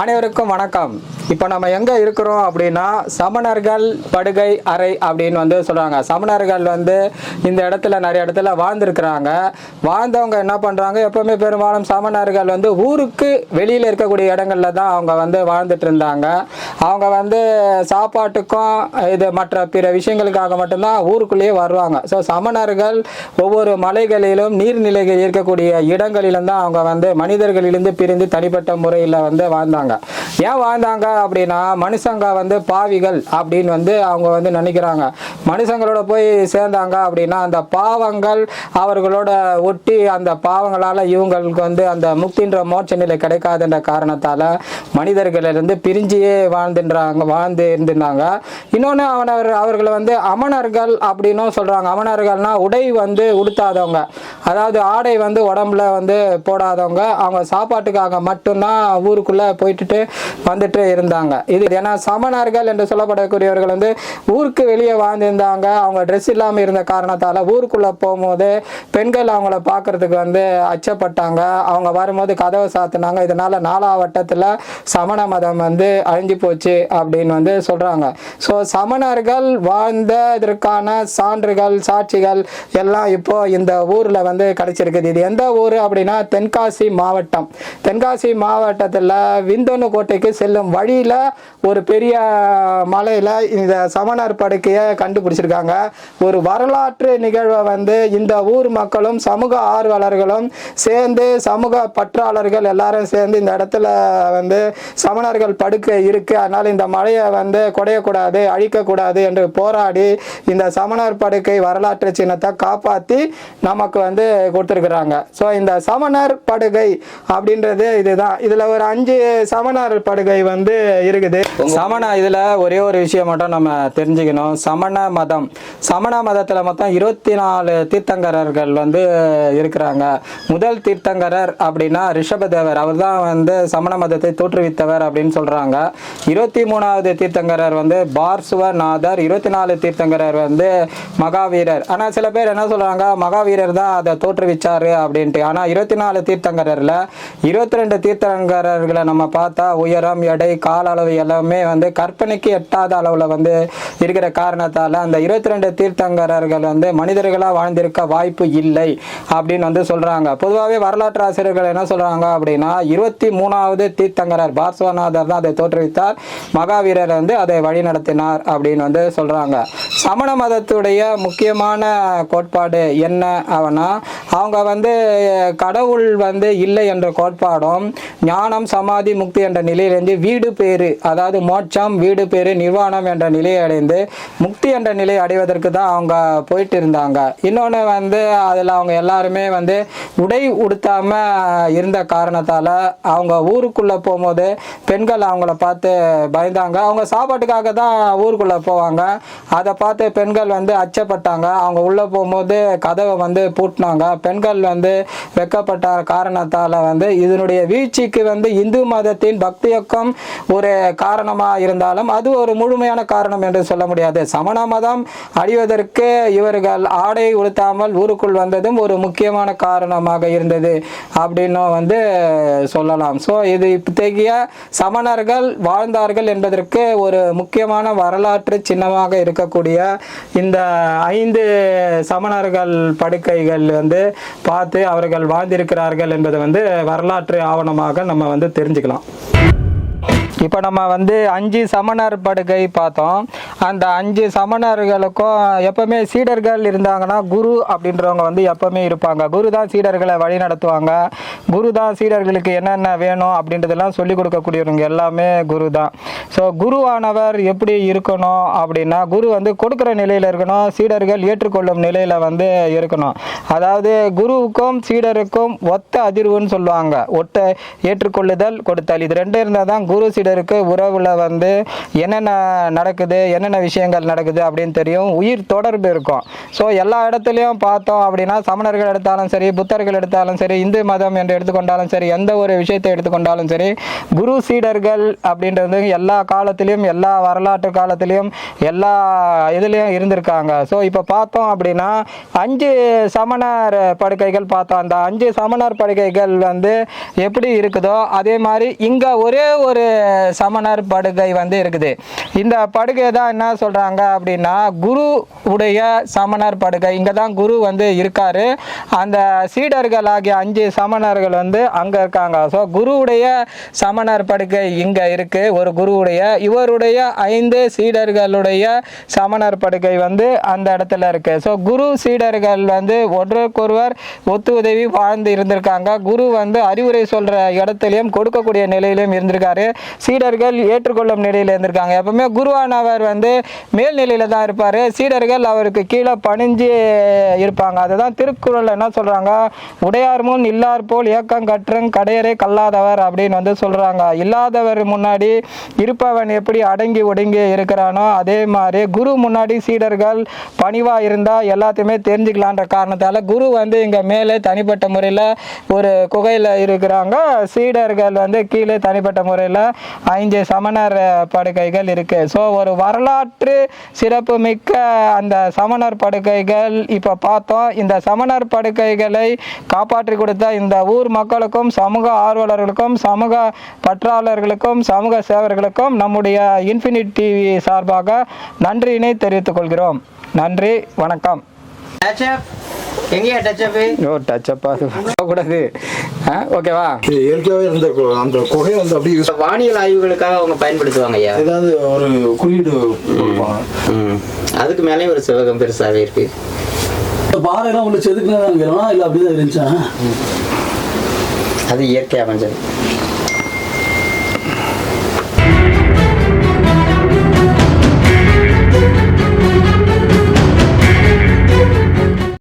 அனைவருக்கும் வணக்கம். இப்போ நம்ம எங்கே இருக்கிறோம் அப்படின்னா சமணர்கள் படுகை அறை அப்படின்னு வந்து சொல்கிறாங்க சமணர்கள் வந்து இந்த இடத்துல நிறைய இடத்துல வாழ்ந்துருக்குறாங்க. வாழ்ந்தவங்க என்ன பண்ணுறாங்க எப்பவுமே பெரும்பாலும் சமணர்கள் வந்து ஊருக்கு வெளியில் இருக்கக்கூடிய இடங்கள்ல தான் அவங்க வந்து வாழ்ந்துட்டு இருந்தாங்க. அவங்க வந்து சாப்பாட்டுக்கும் இது மற்ற பிற விஷயங்களுக்காக மட்டும்தான் ஊருக்குள்ளேயே வருவாங்க. ஸோ சமணர்கள் ஒவ்வொரு மலைகளிலும் நீர்நிலைகள் இருக்கக்கூடிய இடங்களிலும் தான் அவங்க வந்து மனிதர்களிலிருந்து பிரிந்து தனிப்பட்ட முறையில் வந்து வாழ்ந்தாங்க. ஏன் வாழ்ந்தாங்க அப்படின்னா மனுஷங்க வந்து பாவிகள் அப்படின்னு வந்து அவங்க வந்து நினைக்கிறாங்க. மனுஷங்களோட போய் சேர்ந்தாங்க அப்படின்னா அந்த பாவங்கள் அவர்களோட ஒட்டி அந்த பாவங்களால் இவங்களுக்கு வந்து அந்த முக்தின்ற மோட்ச நிலை கிடைக்காதுன்ற காரணத்தால் மனிதர்களிலிருந்து பிரிஞ்சியே வாழ்ந்துன்றாங்க வாழ்ந்து இருந்திருந்தாங்க. இன்னொன்று அவனவர் அவர்களை வந்து அமணர்கள் அப்படின்னும் சொல்கிறாங்க அமணர்கள்னா உடை வந்து உடுத்தாதவங்க. அதாவது ஆடை வந்து உடம்புல வந்து போடாதவங்க. அவங்க சாப்பாட்டுக்காக மட்டும்தான் ஊருக்குள்ளே போயிட்டு வந்துட்டு இருந்தாங்க. இது ஏன்னா சமணர்கள் என்று சொல்லப்படக்கூடியவர்கள் வந்து ஊருக்கு வெளியே வாழ்ந்திருந்தாங்க. அவங்க ட்ரெஸ் இல்லாமல் இருந்த காரணத்தால் ஊருக்குள்ளே போகும்போது பெண்கள் அவங்கள பார்க்கறதுக்கு வந்து அச்சப்பட்டாங்க. அவங்க வரும்போது கதவை சாத்தினாங்க. இதனால நாலாவட்டத்தில் சமண மதம் வந்து அழிஞ்சு போச்சு அப்படின்னு வந்து சொல்கிறாங்க ஸோ சமணர்கள் வாழ்ந்த இதற்கான சான்றுகள் சாட்சிகள் எல்லாம் இப்போ இந்த ஊரில் வந்து கிடைச்சிருக்குது. இது எந்த ஊர் அப்படின்னா தென்காசி மாவட்டம். தென்காசி மாவட்டத்தில் விந்தோனு கோட்டைக்கு செல்லும் வழியில் ஒரு பெரிய மலையில் இந்த சமணர் படுக்கையை கண்டுபிடிச்சிருக்காங்க. ஒரு வரலாற்று நிகழ்வை வந்து இந்த ஊர் மக்களும் சமூக ஆர்வலர்களும் சேர்ந்து சமூக பற்றாளர்கள் எல்லாரும் சேர்ந்து இந்த இடத்துல வந்து சமணர்கள் படுக்கை இருக்கு. அதனால் இந்த மலையை வந்து குடையக்கூடாது அழிக்கக்கூடாது என்று போராடி இந்த சமணர் படுக்கை வரலாற்று சின்னத்தை காப்பாற்றி நமக்கு வந்து கொடுத்துருக்குறாங்க. ஸோ இந்த சமணர் படுகை அப்படின்றது இதுதான். இதில் ஒரு அஞ்சு சமணர் படுகை வந்து இருக்குது. சமண இதில் ஒரே ஒரு விஷயம் மட்டும் நம்ம தெரிஞ்சுக்கணும். சமண மதம். சமண மதத்தில் மொத்தம் இருபத்தி நாலு தீர்த்தங்கரர்கள் வந்து இருக்கிறாங்க. முதல் தீர்த்தங்கரர் அப்படின்னா ரிஷபதேவர். அவர் தான் வந்து சமண மதத்தை தோற்றுவித்தவர் அப்படின்னு சொல்கிறாங்க இருபத்தி மூணாவது தீர்த்தங்கரர் வந்து பார்சுவநாதர். இருபத்தி நாலு தீர்த்தங்கரர் வந்து மகாவீரர். ஆனால் சில பேர் என்ன சொல்கிறாங்க மகாவீரர் தான் அதை தோற்றுவிச்சாரு அப்படின்ட்டு. ஆனால் இருபத்தி நாலு தீர்த்தங்கரரில் இருபத்தி ரெண்டு தீர்த்தங்கரர்களை நம்ம பார்த்தா உயரம் எடை கால அளவு எல்லாமே வந்து கற்பனைக்கு எட்டாத அளவில் வந்து இருக்கிற காரணத்தால் அந்த இருபத்தி ரெண்டு தீர்த்தங்கரர்கள் வந்து மனிதர்களாக வாழ்ந்திருக்க வாய்ப்பு இல்லை அப்படின்னு வந்து சொல்கிறாங்க பொதுவாகவே வரலாற்று ஆசிரியர்கள் என்ன சொல்கிறாங்க அப்படின்னா இருபத்தி மூணாவது தீர்த்தங்கரர் பார்ஸ்வநாதர் தான் அதை தோற்றுவித்தார். மகாவீரர் வந்து அதை வழிநடத்தினார் அப்படின்னு வந்து சொல்கிறாங்க சமண மதத்துடைய முக்கியமான கோட்பாடு என்ன அவனா அவங்க வந்து கடவுள் வந்து இல்லை என்ற கோட்பாடும் ஞானம் சமாதி முக்தி என்ற நிலையிலிருந்து வீடு பேரு அதாவது மோட்சம் வீடு பேரு நிர்வாணம் என்ற நிலையை அடைந்து முக்தி என்ற நிலை அடைவதற்கு தான் அவங்க போயிட்டு இருந்தாங்க இன்னொன்று வந்து அதில் அவங்க எல்லாருமே வந்து உடை உடுத்தாம இருந்த காரணத்தால் அவங்க ஊருக்குள்ளே போகும்போது பெண்கள் அவங்கள பார்த்து பயந்தாங்க. அவங்க சாப்பாட்டுக்காக தான் ஊருக்குள்ளே போவாங்க. அதை பார்த்து பெண்கள் வந்து அச்சப்பட்டாங்க. அவங்க உள்ளே போகும்போது கதவை வந்து பூட்டினாங்க. பெண்கள் வந்து வெக்கப்பட்ட காரணத்தால் வந்து இதனுடைய வீழ்ச்சிக்கு வந்து இந்து மதத்தின் பக்தியக்கம் ஒரு காரணமாக இருந்தாலும் அது ஒரு முழுமையான காரணம் என்று சொல்ல முடியாது. சமண மதம் அழிவதற்கு இவர்கள் ஆடை உடுத்தாமல் ஊருக்குள் வந்ததும் ஒரு முக்கியமான காரணமாக இருந்தது அப்படின்னு வந்து சொல்லலாம். ஸோ இது இத்தகைய சமணர்கள் வாழ்ந்தார்கள் என்பதற்கு ஒரு முக்கியமான வரலாற்று சின்னமாக இருக்கக்கூடிய இந்த ஐந்து சமணர்கள் படுக்கைகள் வந்து பார்த்து அவர்கள் வாழ்ந்திருக்கிறார்கள் என்பதை வந்து வரலாற்று ஆவணமாக நம்ம வந்து தெரிஞ்சுக்கலாம். இப்போ நம்ம வந்து அஞ்சு சமணர் படுகை பார்த்தோம். அந்த அஞ்சு சமணர்களுக்கும் எப்பவுமே சீடர்கள் இருந்தாங்கன்னா குரு அப்படின்றவங்க வந்து எப்பவுமே இருப்பாங்க. குரு தான் சீடர்களை வழி நடத்துவாங்க. குரு தான் சீடர்களுக்கு என்னென்ன வேணும் அப்படின்றதெல்லாம் சொல்லிக் கொடுக்கக்கூடியவங்க எல்லாமே குரு தான் ஸோ குருவானவர் எப்படி இருக்கணும் அப்படின்னா குரு வந்து கொடுக்குற நிலையில் இருக்கணும் சீடர்கள் ஏற்றுக்கொள்ளும் நிலையில் வந்து இருக்கணும். அதாவது குருவுக்கும் சீடருக்கும் ஒத்த அதிர்வுன்னு சொல்லுவாங்க. ஒட்ட ஏற்றுக்கொள்ளுதல் கொடுத்தல். இது ரெண்டும் இருந்தால் தான் குரு மனிதருக்கு உறவில் வந்து என்னென்ன நடக்குது என்னென்ன விஷயங்கள் நடக்குது அப்படின்னு தெரியும். உயிர் தொடர்பு இருக்கும். ஸோ எல்லா இடத்துலையும் பார்த்தோம் அப்படின்னா சமணர்கள் எடுத்தாலும் சரி புத்தர்கள் எடுத்தாலும் சரி இந்து மதம் என்று எடுத்துக்கொண்டாலும் சரி எந்த ஒரு விஷயத்தை எடுத்துக்கொண்டாலும் சரி குரு சீடர்கள் அப்படின்றது எல்லா காலத்திலையும் எல்லா வரலாற்று காலத்திலையும் எல்லா இதுலேயும் இருந்திருக்காங்க. ஸோ இப்போ பார்த்தோம் அப்படின்னா அஞ்சு சமணர் படுக்கைகள் பார்த்தோம். அந்த அஞ்சு சமணர் படுக்கைகள் வந்து எப்படி இருக்குதோ அதே மாதிரி இங்கே ஒரே ஒரு சமணர் படுகை வந்து இருக்குது. இந்த படுகை தான் என்ன சொல்கிறாங்க அப்படின்னா குரு உடைய சமணர் படுகை. இங்கே தான் குரு வந்து இருக்காரு. அந்த சீடர்கள் ஆகிய அஞ்சு சமணர்கள் வந்து அங்கே இருக்காங்க. ஸோ குருவுடைய சமணர் படுகை இங்கே இருக்குது ஒரு குருவுடைய இவருடைய ஐந்து சீடர்களுடைய சமணர் படுகை வந்து அந்த இடத்துல இருக்குது ஸோ குரு சீடர்கள் வந்து ஒருவருக்கொருவர் ஒத்து உதவி வாழ்ந்து இருந்திருக்காங்க. குரு வந்து அறிவுரை சொல்கிற இடத்துலையும் கொடுக்கக்கூடிய நிலையிலும் இருந்திருக்காரு. சீடர்கள் ஏற்றுக்கொள்ளும் நிலையில் இருந்திருக்காங்க. எப்பவுமே குருவானவர் வந்து மேல்நிலையில தான் இருப்பார். சீடர்கள் அவருக்கு கீழே பணிஞ்சு இருப்பாங்க. அதுதான் திருக்குறள் என்ன சொல்றாங்க? உடையார் முன் இல்லார் போல் ஏக்கம் கற்றும் கடையரை கல்லாதவர் அப்படின்னு வந்து சொல்றாங்க. இல்லாதவர் முன்னாடி இருப்பவன் எப்படி அடங்கி ஒடுங்கி இருக்கிறானோ அதே மாதிரி குரு முன்னாடி சீடர்கள் பணிவா இருந்தா எல்லாத்தையுமே தெரிஞ்சுக்கலான்ற காரணத்தால குரு வந்து இங்க மேலே தனிப்பட்ட முறையில் ஒரு குகையில் இருக்கிறாங்க. சீடர்கள் வந்து கீழே தனிப்பட்ட முறையில் ஐந்து சமணர் படுக்கைகள் இருக்கு. ஸோ ஒரு வரலாற்று சிறப்பு மிக்க அந்த சமணர் படுக்கைகள் இப்போ பார்த்தோம். இந்த சமணர் படுக்கைகளை காப்பாற்றி கொடுத்த இந்த ஊர் மக்களுக்கும் சமூக ஆர்வலர்களுக்கும் சமூக பற்றாளர்களுக்கும் சமூக சேவர்களுக்கும் நம்முடைய இன்ஃபினிட் டிவி சார்பாக நன்றியினை தெரிவித்துக் கொள்கிறோம். நன்றி வணக்கம். டச்சப் எங்கேயா டச்சப்பு ஓ டச்சப்பா கூடாது ஓகேவா? இது இயற்கையாகவே கு- அந்த குகையை வந்து அப்படியே யூஸ் வானியல் ஆய்வுகளுக்காக அவங்க பயன்படுத்துவாங்க ஐயா. ஏதாவது ஒரு குறியீடு. அதுக்கு மேலேயும் ஒரு சிவகம் பெருசாவே இருக்கு. இந்த பாறைலாம் உள்ள செதுக்குனதான் இல்லை அப்படிதான் இருந்துச்சா? அது இயற்கை அமைஞ்சது.